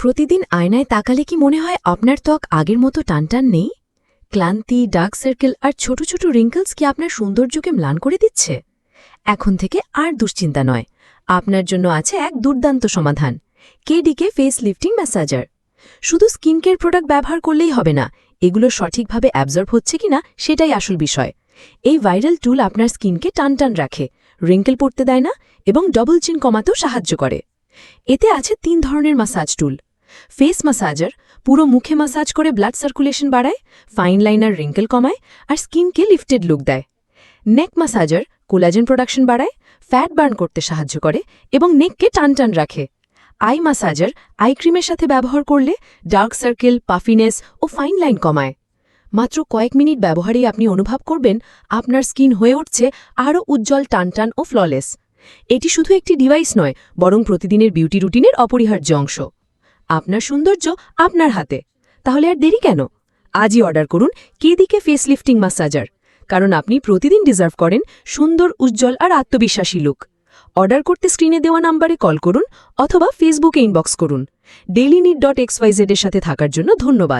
প্রতিদিন আয়নায় তাকালে কি মনে হয় আপনার ত্বক আগের মতো টানটান নেই? ক্লান্তি, ডার্ক সার্কেল আর ছোট ছোট রিঙ্কলস কি আপনার সৌন্দর্যকে ম্লান করে দিচ্ছে? এখন থেকে আর দুশ্চিন্তা নয়। আপনার জন্য আছে এক দুর্দান্ত সমাধান। কেডিকে ফেস লিফটিং ম্যাসাজার শুধু স্কিন কেয়ার প্রোডাক্ট ব্যবহার করলেই হবে না, এগুলো সঠিকভাবে অ্যাবজর্ব হচ্ছে কিনা সেটাই আসল বিষয়। এই ভাইরাল টুল আপনার স্কিনকে টানটান রাখে, রিঙ্কেল পড়তে দেয় না এবং ডবল চিন কমাতেও সাহায্য করে। এতে আছে তিন ধরনের মাসাজ টুল ফেস মাসাজার পুরো মুখে মাসাজ করে ব্লাড সার্কুলেশন বাড়ায় ফাইন লাইনার রিঙ্কেল কমায় আর স্কিনকে লিফটেড লুক দেয় নেক মাসাজার কোলাজেন প্রোডাকশন বাড়ায় ফ্যাট বার্ন করতে সাহায্য করে এবং নেককে টানটান রাখে আই মাসাজার আই ক্রিমের সাথে ব্যবহার করলে ডার্ক সার্কেল পাফিনেস ও ফাইন লাইন কমায় মাত্র কয়েক মিনিট ব্যবহারেই আপনি অনুভব করবেন আপনার স্কিন হয়ে উঠছে আরও উজ্জ্বল টানটান ও ফ্ললেস এটি শুধু একটি ডিভাইস নয় বরং প্রতিদিনের বিউটি রুটিনের অপরিহার্য অংশ আপনার সৌন্দর্য আপনার হাতে। তাহলে আর দেরি কেন? আজই অর্ডার করুন কেদিকে ফেস লিফটিং মাসাজার কারণ আপনি প্রতিদিন ডিজার্ভ করেন সুন্দর, উজ্জ্বল আর আত্মবিশ্বাসী লুক অর্ডার করতে স্ক্রিনে দেওয়া নাম্বারে কল করুন অথবা ফেসবুকে ইনবক্স করুন। ডেলি নিট ডট এক্সের সাথে থাকার জন্য ধন্যবাদ।